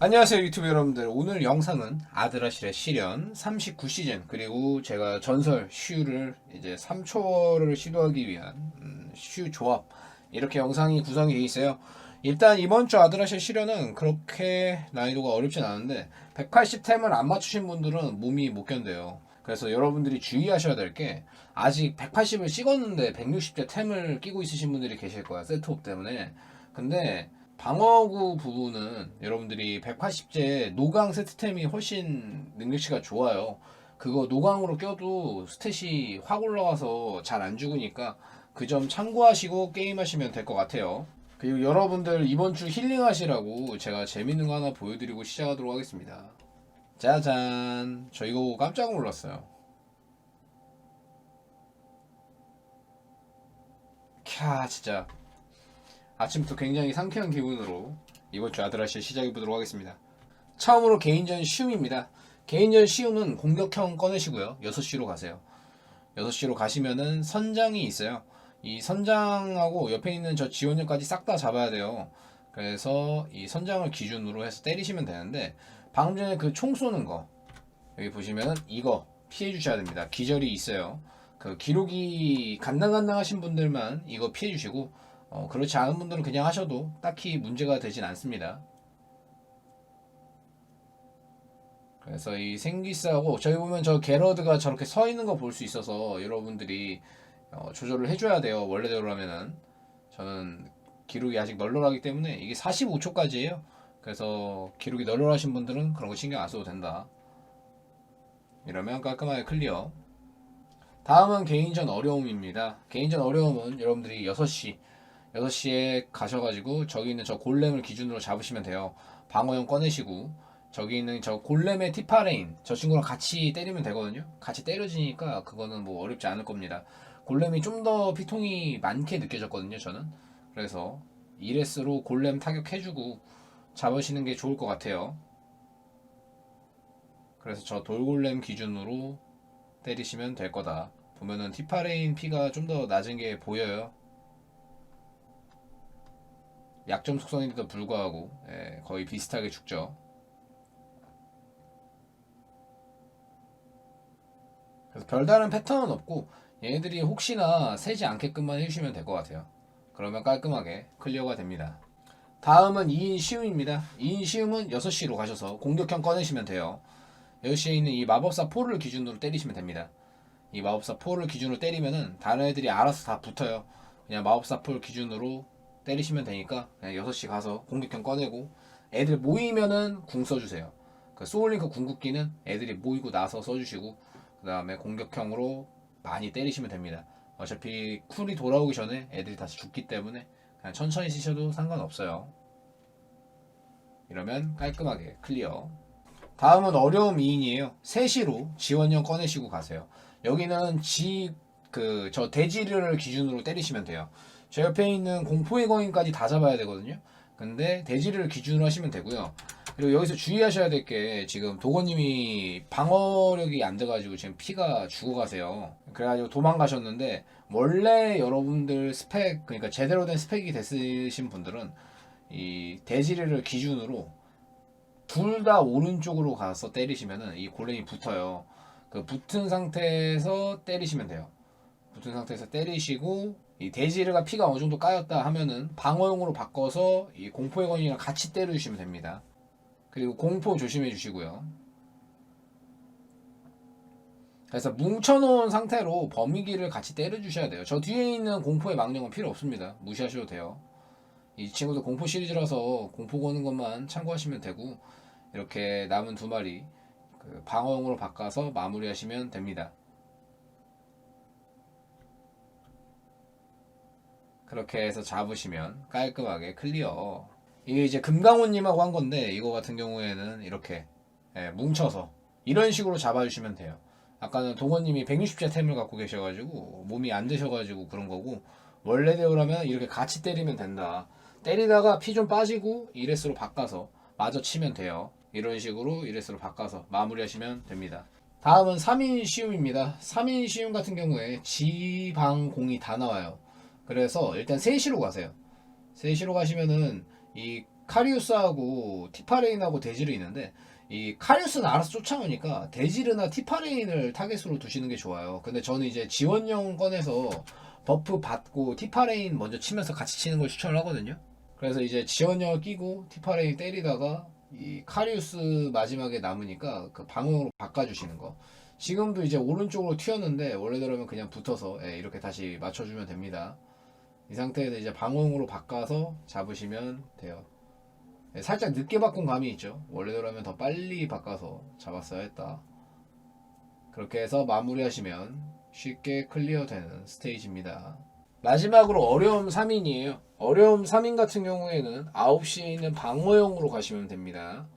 안녕하세요 유튜브 여러분들. 오늘 영상은 아드라실의 시련 39시즌 그리고 제가 전설 슈를 이제 3초를 시도하기 위한 음, 슈 조합. 이렇게 영상이 구성이 되어 있어요. 일단 이번 주 아드라실 시련은 그렇게 난이도가 어렵진 않은데 180템을 안 맞추신 분들은 몸이 못 견뎌요. 그래서 여러분들이 주의하셔야 될 게 아직 180을 찍었는데 160대 템을 끼고 있으신 분들이 계실 거야 세트업 때문에. 근데 방어구 부분은 여러분들이 180제 노강 세트템이 훨씬 능력치가 좋아요. 그거 노강으로 껴도 스탯이 확 올라와서 잘 안 죽으니까 그 점 참고하시고 게임하시면 될 것 같아요. 그리고 여러분들 이번 주 힐링 하시라고 제가 재밌는 거 하나 보여드리고 시작하도록 하겠습니다. 짜잔. 저 이거 보고 깜짝 놀랐어요. 캬, 진짜. 아침부터 굉장히 상쾌한 기분으로 이번 주 아드라시 시작해 보도록 하겠습니다. 처음으로 개인전 시움입니다. 개인전 시움은 공격형 꺼내시고요. 6시로 가세요. 6시로 가시면은 선장이 있어요. 이 선장하고 옆에 있는 저 지원역까지 싹 다 잡아야 돼요. 그래서 이 선장을 기준으로 해서 때리시면 되는데 방금 전에 그 총 쏘는 거 여기 보시면 이거 피해 주셔야 됩니다. 기절이 있어요. 그 기록이 간당간당하신 분들만 이거 피해 주시고 어, 그렇지 않은 분들은 그냥 하셔도 딱히 문제가 되진 않습니다. 그래서 이 생기스하고 저희 보면 저 게러드가 저렇게 서 있는 거 볼 수 있어서 여러분들이 어, 조절을 해줘야 돼요. 원래대로 하면은 저는 기록이 아직 널널하기 때문에 이게 45초까지예요. 그래서 기록이 널널하신 분들은 그런 거 신경 안 써도 된다. 이러면 깔끔하게 클리어. 다음은 개인전 어려움입니다. 개인전 어려움은 여러분들이 6시 6시에 가셔가지고 저기 있는 저 골렘을 기준으로 잡으시면 돼요. 방어용 꺼내시고 저기 있는 저 골렘의 티파레인 저 친구랑 같이 때리면 되거든요. 같이 때려지니까 그거는 뭐 어렵지 않을 겁니다. 골렘이 좀 더 피통이 많게 느껴졌거든요. 저는 그래서 2레스로 골렘 타격해주고 잡으시는 게 좋을 것 같아요. 그래서 저 돌골렘 기준으로 때리시면 될 거다. 보면은 티파레인 피가 좀 더 낮은 게 보여요. 약점 속성인데도 불구하고 예, 거의 비슷하게 죽죠. 그래서 별다른 패턴은 없고 얘네들이 혹시나 세지 않게끔만 해주시면 될 것 같아요. 그러면 깔끔하게 클리어가 됩니다. 다음은 2인 시움입니다. 2인 시움은 6시로 가셔서 공격형 꺼내시면 돼요. 6시에 있는 이 마법사 포를 기준으로 때리시면 됩니다. 이 마법사 포를 기준으로 때리면은 다른 애들이 알아서 다 붙어요. 그냥 마법사 포를 기준으로 때리시면 되니까 그냥 6시 가서 공격형 꺼내고 애들 모이면은 궁 써주세요. 그 소울링크 궁극기는 애들이 모이고 나서 써주시고 그 다음에 공격형으로 많이 때리시면 됩니다. 어차피 쿨이 돌아오기 전에 애들이 다시 죽기 때문에 그냥 천천히 쓰셔도 상관없어요. 이러면 깔끔하게 클리어. 다음은 어려움 2인이에요. 3시로 지원형 꺼내시고 가세요. 여기는 지, 그, 저 대지를 기준으로 때리시면 돼요. 제 옆에 있는 공포의 거인까지 다 잡아야 되거든요. 근데 대지를 기준으로 하시면 되고요. 그리고 여기서 주의하셔야 될 게 지금 도건님이 방어력이 안 돼가지고 지금 피가 죽어가세요. 그래가지고 도망가셨는데 원래 여러분들 스펙 그러니까 제대로 된 스펙이 됐으신 분들은 이 대지를 기준으로 둘 다 오른쪽으로 가서 때리시면은 이 골렘이 붙어요. 그 붙은 상태에서 때리시면 돼요. 붙은 상태에서 때리시고 이 대지르가 피가 어느 정도 까였다 하면은 방어용으로 바꿔서 이 공포의 건이랑 같이 때려주시면 됩니다. 그리고 공포 조심해 주시고요. 그래서 뭉쳐놓은 상태로 범위기를 같이 때려주셔야 돼요. 저 뒤에 있는 공포의 망령은 필요 없습니다. 무시하셔도 돼요. 이 친구도 공포 시리즈라서 공포 거는 것만 참고하시면 되고 이렇게 남은 두 마리 그 방어용으로 바꿔서 마무리하시면 됩니다. 그렇게 해서 잡으시면 깔끔하게 클리어. 이게 이제 금강호님하고 한 건데 이거 같은 경우에는 이렇게 예, 뭉쳐서 이런 식으로 잡아주시면 돼요. 아까는 동원님이 160제 템을 갖고 계셔가지고 몸이 안 되셔가지고 그런 거고 원래대로라면 이렇게 같이 때리면 된다. 때리다가 피 좀 빠지고 이레스로 바꿔서 마저 치면 돼요. 이런 식으로 이레스로 바꿔서 마무리하시면 됩니다. 다음은 3인 시움입니다. 3인 시움 같은 경우에 지방공이 다 나와요. 그래서 일단 3시로 가세요. 3시로 가시면은 이 카리우스하고 티파레인하고 데지르 있는데 이 카리우스는 알아서 쫓아오니까 데지르나 티파레인을 타겟으로 두시는 게 좋아요. 근데 저는 이제 지원용 꺼내서 버프 받고 티파레인 먼저 치면서 같이 치는 걸 추천을 하거든요. 그래서 이제 지원력 끼고 티파레인 때리다가 이 카리우스 마지막에 남으니까 그 방어로 바꿔주시는 거. 지금도 이제 오른쪽으로 튀었는데 원래대로면 그냥 붙어서 예, 이렇게 다시 맞춰주면 됩니다. 이 상태에서 이제 방어용으로 바꿔서 잡으시면 돼요. 예, 살짝 늦게 바꾼 감이 있죠. 원래대로면 더 빨리 바꿔서 잡았어야 했다. 그렇게 해서 마무리하시면 쉽게 클리어되는 스테이지입니다. 마지막으로 어려움 3인이에요. 어려움 3인 같은 경우에는 9시에 있는 방어용으로 가시면 됩니다.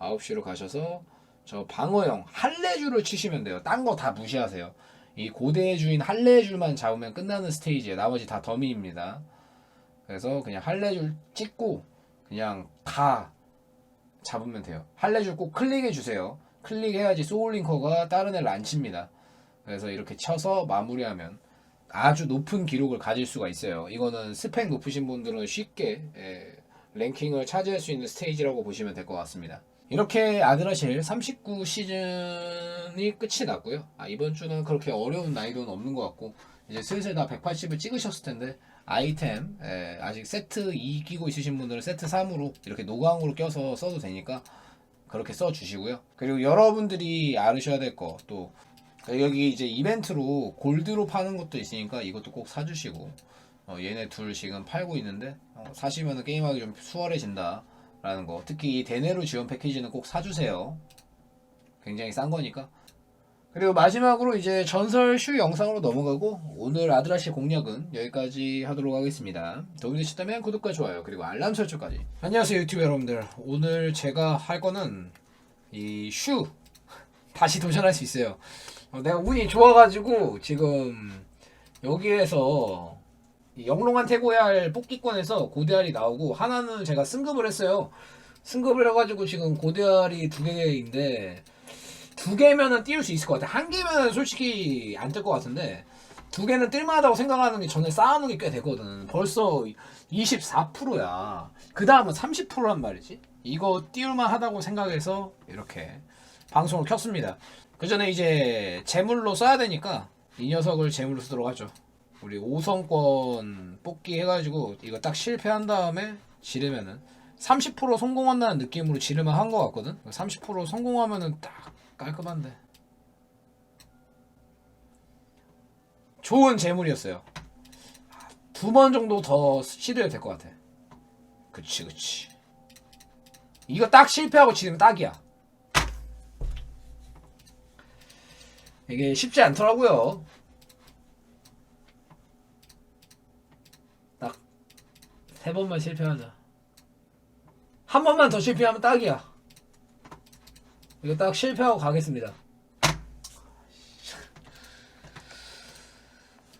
9시로 가셔서 저 방어용 할래줄을 치시면 돼요. 딴 거 다 무시하세요. 이 고대의 주인 할래줄만 잡으면 끝나는 스테이지에 나머지 다 더미입니다. 그래서 그냥 할래줄 찍고 그냥 다 잡으면 돼요. 할래줄 꼭 클릭해 주세요. 클릭해야지 소울링커가 다른 애를 안 칩니다. 그래서 이렇게 쳐서 마무리하면 아주 높은 기록을 가질 수가 있어요. 이거는 스펙 높으신 분들은 쉽게 예, 랭킹을 차지할 수 있는 스테이지라고 보시면 될 것 같습니다. 이렇게 아드라실 39 시즌이 끝이 났고요. 아, 이번 주는 그렇게 어려운 난이도는 없는 것 같고 이제 슬슬 다 180을 찍으셨을 텐데 아이템 예, 아직 세트 2 끼고 있으신 분들은 세트 3으로 이렇게 노광으로 껴서 써도 되니까 그렇게 써 주시고요. 그리고 여러분들이 알으셔야 될 거 또 여기 이제 이벤트로 골드로 파는 것도 있으니까 이것도 꼭 사주시고 어, 얘네 둘 지금 팔고 있는데 어, 사시면 게임하기 좀 수월해진다 라는 거. 특히 이 대내로 지원 패키지는 꼭 사주세요. 굉장히 싼 거니까. 그리고 마지막으로 이제 전설 슈 영상으로 넘어가고 오늘 아드라시 공략은 여기까지 하도록 하겠습니다. 도움이 되셨다면 구독과 좋아요 그리고 알람 설정까지. 안녕하세요 유튜브 여러분들. 오늘 제가 할 거는 이 슈 다시 도전할 수 있어요. 어, 내가 운이 좋아가지고 지금 여기에서 이 영롱한 태고야알 뽑기권에서 고대알이 나오고 하나는 제가 승급을 했어요. 승급을 해가지고 지금 고대알이 두 개인데 두 개면은 띄울 수 있을 것 같아. 한 개면은 솔직히 안 뜰 것 같은데 두 개는 뜰만하다고 생각하는 게 전에 쌓아놓은 게 꽤 되거든. 벌써 24%야. 그 다음은 30%란 말이지. 이거 띄울만 하다고 생각해서 이렇게 방송을 켰습니다. 그 전에 이제 재물로 써야 되니까 이 녀석을 재물로 쓰도록 하죠. 우리 5성권 뽑기 해가지고 이거 딱 실패한 다음에 지르면은 30% 성공한다는 느낌으로 지르면 한 것 같거든. 30% 성공하면은 딱 깔끔한데. 좋은 재물이었어요. 두 번 정도 더 시도해도 될 것 같아. 그치 그치. 이거 딱 실패하고 지르면 딱이야. 이게 쉽지 않더라고요. 세 번만 실패하자. 한 번만 더 실패하면 딱이야. 이거 딱 실패하고 가겠습니다.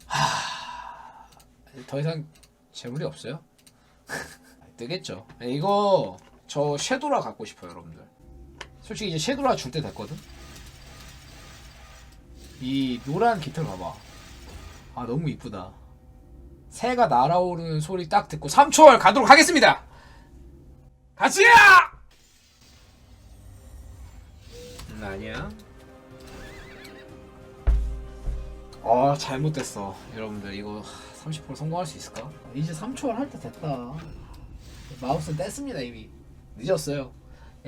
하... 더 이상 재물이 없어요? 뜨겠죠. 이거 저 섀도라 갖고 싶어요, 여러분들. 솔직히 이제 섀도라 줄 때 됐거든. 이 노란 깃털 봐봐. 아 너무 이쁘다. 새가 날아오르는 소리 딱 듣고 3초월 가도록 하겠습니다. 가시야! 음, 아니야. 아 잘못됐어. 여러분들 이거 30% 성공할 수 있을까? 이제 3초월 할 때 됐다. 마우스 뗐습니다 이미. 늦었어요.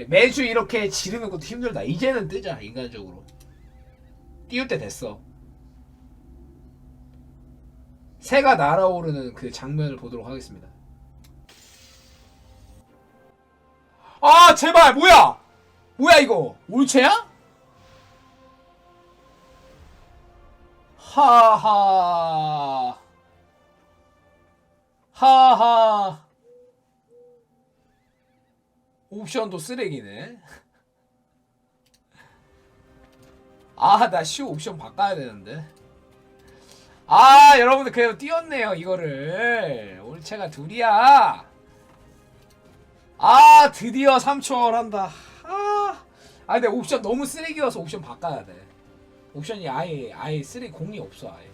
매주 이렇게 지르는 것도 힘들다. 이제는 뜨자 인간적으로. 띄울 때 됐어. 새가 날아오르는 그 장면을 보도록 하겠습니다. 아 제발 뭐야? 뭐야 이거 올체야? 하하 하하 옵션도 쓰레기네. 아, 나슈 옵션 바꿔야 되는데. 아, 여러분들 그래도 띄웠네요, 이거를. 올체가 둘이야. 아, 드디어 3초월 한다. 아, 아, 근데 옵션 너무 쓰레기여서 옵션 바꿔야 돼. 옵션이 아예, 아예 쓰레기 공이 없어, 아예.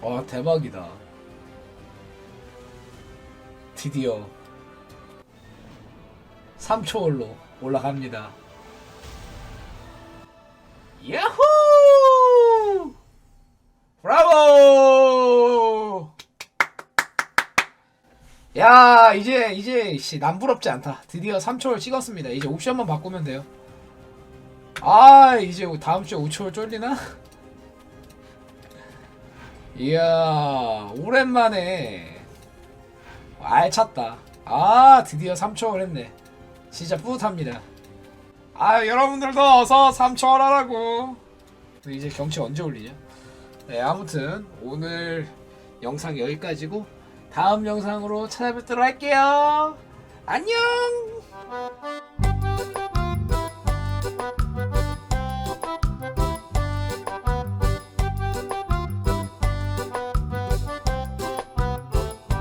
와, 대박이다. 드디어. 3초월로 올라갑니다. 야호! 브라보! 야 이제 이제 씨 남부럽지 않다. 드디어 3초월 찍었습니다. 이제 옵션만 바꾸면 돼요. 아 이제 다음 주에 5초월 쫄리나? 이야 오랜만에 알찼다. 아 드디어 3초월 했네. 진짜 뿌듯합니다. 아 여러분들도 어서 3초월 하라고. 이제 경치 언제 올리냐? 네 아무튼 오늘 영상 여기까지고 다음 영상으로 찾아뵙도록 할게요. 안녕.